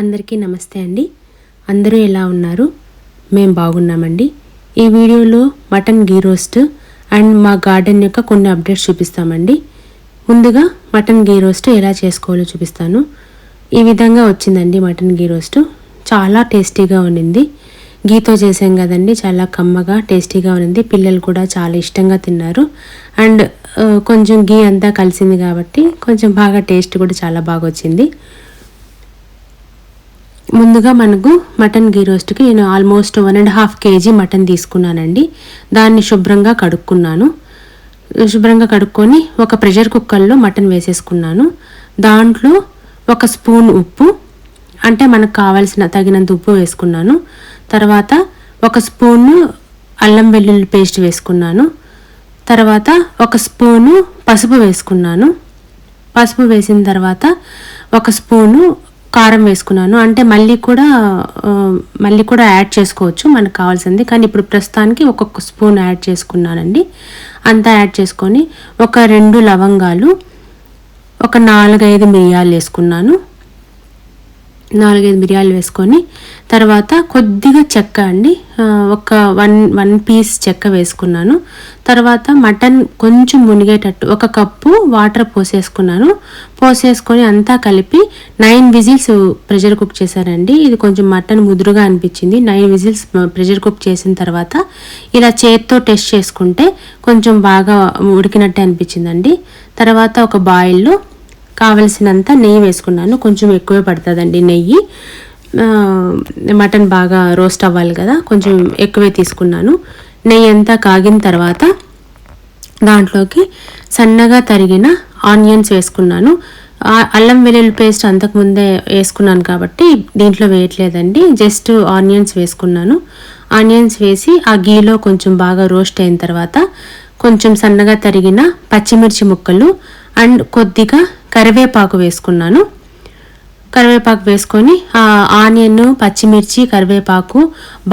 అందరికీ నమస్తే అండి. అందరూ ఎలా ఉన్నారు? మేము బాగున్నామండి. ఈ వీడియోలో మటన్ గీ రోస్ట్ అండ్ మా గార్డెన్ యొక్క కొన్ని అప్డేట్స్ చూపిస్తామండి. ముందుగా మటన్ గీ రోస్ట్ ఎలా చేసుకోవాలో చూపిస్తాను. ఈ విధంగా వచ్చిందండి మటన్ గీ రోస్ట్. చాలా టేస్టీగా ఉండింది. గీతో చేసాం కదండి చాలా కమ్మగా టేస్టీగా ఉన్నింది పిల్లలు కూడా చాలా ఇష్టంగా తిన్నారు. అండ్ కొంచెం గీ అంతా కలిసింది కాబట్టి కొంచెం బాగా టేస్ట్ కూడా చాలా బాగా వచ్చింది. ముందుగా మనకు మటన్ గీ రోస్ట్కి నేను almost one and half KG mutton తీసుకున్నానండి. దాన్ని శుభ్రంగా కడుక్కున్నాను. శుభ్రంగా కడుక్కొని ఒక ప్రెషర్ కుక్కర్లో మటన్ వేసేసుకున్నాను. దాంట్లో ఒక స్పూన్ ఉప్పు అంటే మనకు కావాల్సిన తగినంత ఉప్పు వేసుకున్నాను. తర్వాత ఒక స్పూన్ అల్లం వెల్లుల్లి పేస్ట్ వేసుకున్నాను. తర్వాత ఒక స్పూను పసుపు వేసుకున్నాను. పసుపు వేసిన తర్వాత ఒక స్పూను కారం వేసుకున్నాను. అంటే మళ్ళీ కూడా మళ్ళీ కూడా యాడ్ చేసుకోవచ్చు మనకు కావాల్సింది. కానీ ఇప్పుడు ప్రస్తుతానికి ఒక్కొక్క స్పూన్ యాడ్ చేసుకున్నానండి. అంతా యాడ్ చేసుకొని ఒక రెండు లవంగాలు ఒక నాలుగైదు మిరియాలు వేసుకున్నాను. నాలుగైదు మిరియాలు వేసుకొని తర్వాత కొద్దిగా చెక్క అండి ఒక వన్ వన్ పీస్ చెక్క వేసుకున్నాను. తర్వాత మటన్ కొంచెం మునిగేటట్టు ఒక కప్పు వాటర్ పోసేసుకున్నాను. పోసేసుకొని అంతా కలిపి నైన్ విజిల్స్ ప్రెషర్ కుక్ చేశానండి ఇది కొంచెం మటన్ ముదురుగా అనిపించింది. నైన్ విజిల్స్ ప్రెషర్ కుక్ చేసిన తర్వాత ఇలా చేత్తో టెస్ట్ చేసుకుంటే కొంచెం బాగా ఉడికినట్టే అనిపించిందండి. తర్వాత ఒక బాయిల్లో కావలసినంత నెయ్యి వేసుకున్నాను. కొంచెం ఎక్కువే పడుతుందండి నెయ్యి. మటన్ బాగా రోస్ట్ అవ్వాలి కదా కొంచెం ఎక్కువే తీసుకున్నాను. నెయ్యి అంతా కాగిన తర్వాత దాంట్లోకి సన్నగా తరిగిన ఆనియన్స్ వేసుకున్నాను. అల్లం వెల్లుల్లి పేస్ట్ అంతకుముందే వేసుకున్నాను కాబట్టి దీంట్లో వేయట్లేదండి. జస్ట్ ఆనియన్స్ వేసుకున్నాను. ఆనియన్స్ వేసి ఆ గీలో కొంచెం బాగా రోస్ట్ అయిన తర్వాత కొంచెం సన్నగా తరిగిన పచ్చిమిర్చి ముక్కలు అండ్ కొద్దిగా కరివేపాకు వేసుకున్నాను. కరివేపాకు వేసుకొని ఆనియన్ పచ్చిమిర్చి కరివేపాకు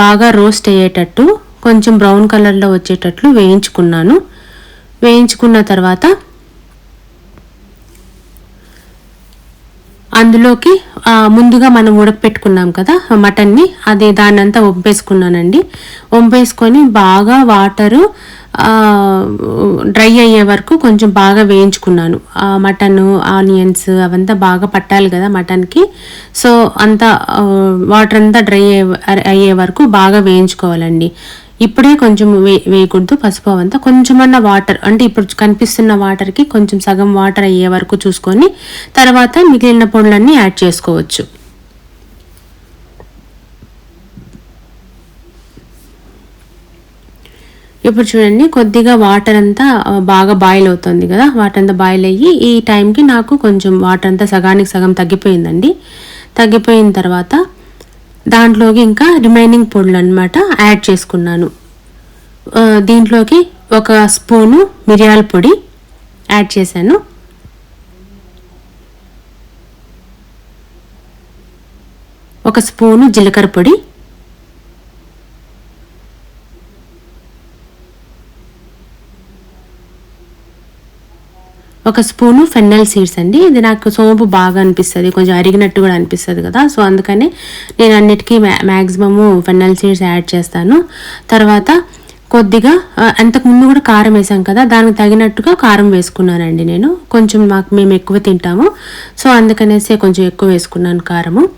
బాగా రోస్ట్ అయ్యేటట్టు కొంచెం బ్రౌన్ కలర్లో వచ్చేటట్లు వేయించుకున్నాను. వేయించుకున్న తర్వాత అందులోకి ముందుగా మనం ఉడకపెట్టుకున్నాం కదా మటన్ని అది దాన్ని అంతా వంపేసుకున్నానండి వంపేసుకొని బాగా వాటరు డ్రై అయ్యే వరకు కొంచెం బాగా వేయించుకున్నాను. మటను మటన్ ఆనియన్స్ అవంతా బాగా పట్టాలి కదా మటన్కి. సో అంతా వాటర్ అంతా డ్రై అయ్యే అయ్యే వరకు బాగా వేయించుకోవాలండి. ఇప్పుడే కొంచెం వే వేయకూడదు పసుపు అవంతా. కొంచెమన్న వాటర్ అంటే ఇప్పుడు కనిపిస్తున్న వాటర్కి కొంచెం సగం వాటర్ అయ్యే వరకు చూసుకొని తర్వాత మిగిలిన పొడులన్నీ యాడ్ చేసుకోవచ్చు. ఇప్పుడు చూడండి కొద్దిగా వాటర్ అంతా బాగా బాయిల్ అవుతుంది కదా. వాటర్ అంతా బాయిల్ అయ్యి ఈ టైంకి నాకు కొంచెం వాటర్ అంతా సగానికి సగం తగ్గిపోయిందండి. తగ్గిపోయిన తర్వాత దాంట్లోకి ఇంకా రిమైనింగ్ పొడులు అనమాట యాడ్ చేసుకున్నాను. దీంట్లోకి ఒక స్పూను మిరియాల పొడి యాడ్ చేశాను. ఒక స్పూను జీలకర్ర పొడి ఒక స్పూను ఫెన్నెల్ సీడ్స్ అండి. ఇది నాకు సోంపు బాగా అనిపిస్తుంది. కొంచెం అరిగినట్టు కూడా అనిపిస్తుంది కదా. సో అందుకని నేను అన్నిటికీ మ్యా మ్యాక్సిమము ఫెన్నెల్ సీడ్స్ యాడ్ చేస్తాను. తర్వాత కొద్దిగా అంతకుముందు అంతకు ముందు కూడా కారం వేసాం కదా. దానికి తగినట్టుగా కారం వేసుకున్నానండి నేను. కొంచెం మాకు మేము ఎక్కువ తింటాము. సో అందుకనేసి కొంచెం ఎక్కువ వేసుకున్నాను కారము.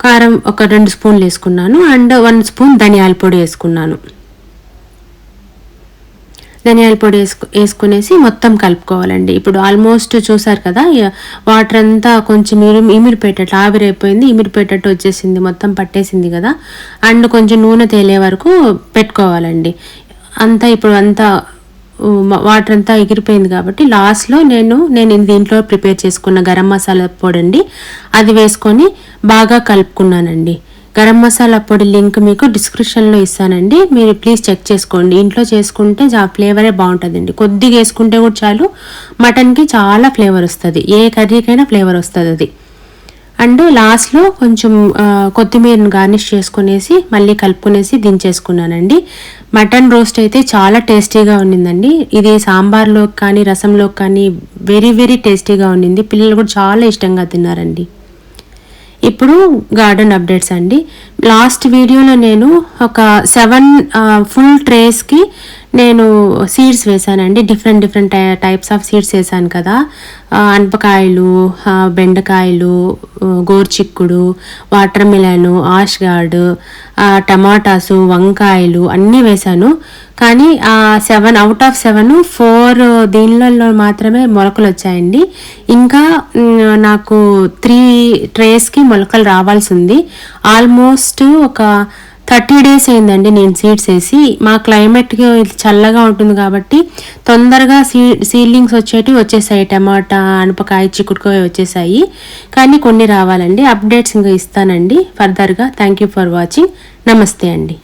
కారం ఒక రెండు స్పూన్లు వేసుకున్నాను. అండ్ వన్ స్పూన్ ధనియాల పొడి వేసుకున్నాను. ధనియాల పొడి వేసుకు వేసుకునేసి మొత్తం కలుపుకోవాలండి. ఇప్పుడు ఆల్మోస్ట్ చూసారు కదా వాటర్ అంతా కొంచెం ఇరు ఇమిరిపోయేటట్లు ఆవిరైపోయింది ఇమిరిపోయేటట్టు వచ్చేసింది మొత్తం పట్టేసింది కదా. అండ్ కొంచెం నూనె తేలే వరకు పెట్టుకోవాలండి. అంతా ఇప్పుడు అంతా వాటర్ అంతా ఎగిరిపోయింది కాబట్టి లాస్ట్లో నేను నేను దీంట్లో ప్రిపేర్ చేసుకున్న గరం మసాలా పొడి అండి అది వేసుకొని బాగా కలుపుకున్నానండి. గరం మసాలా పొడి లింక్ మీకు డిస్క్రిప్షన్లో ఇస్తానండి. మీరు ప్లీజ్ చెక్ చేసుకోండి. ఇంట్లో చేసుకుంటే ఆ ఫ్లేవరే బాగుంటుందండి. కొద్దిగా వేసుకుంటే కూడా చాలు. మటన్కి చాలా ఫ్లేవర్ వస్తుంది. ఏ కర్రీకైనా ఫ్లేవర్ వస్తుంది అది. అండ్ లాస్ట్లో కొంచెం కొత్తిమీరను గార్నిష్ చేసుకునేసి మళ్ళీ కలుపుకునేసి దించేసుకున్నానండి. మటన్ రోస్ట్ అయితే చాలా టేస్టీగా ఉండిందండి. ఇది సాంబార్లోకి కానీ రసంలోకి కానీ వెరీ వెరీ టేస్టీగా ఉండింది. పిల్లలు కూడా చాలా ఇష్టంగా తిన్నారండి. ఇప్పుడు గార్డెన్ అప్డేట్స్ అండి. లాస్ట్ వీడియోలో నేను ఒక సెవెన్ ఫుల్ ట్రేస్కి నేను సీడ్స్ వేసానండి. Different different types of seeds వేసాను కదా. అనపకాయలు బెండకాయలు గోర్చిక్కుడు వాటర్ మిలన్ ఆష్ గార్డ్ టమాటాసు వంకాయలు అన్నీ వేశాను కానీ ఆ seven out of seven four దీనిలలో మాత్రమే మొలకలు వచ్చాయండి. ఇంకా నాకు త్రీ ట్రేస్కి మొలకలు రావాల్సి ఉంది ఆల్మోస్ట్ ఒక థర్టీ డేస్ అయిందండి నేను సీడ్స్ వేసి. మా క్లైమేట్కి చల్లగా ఉంటుంది కాబట్టి తొందరగా సీ సీడ్లింగ్స్ వచ్చేటివి వచ్చేసాయి. టమాటా అనపకాయ చిక్కుడుకాయ వచ్చేసాయి. కానీ కొన్ని రావాలండి. అప్డేట్స్ ఇంకా ఇస్తానండి. ఫర్దర్గా థ్యాంక్ యూ ఫర్ వాచింగ్ నమస్తే అండి.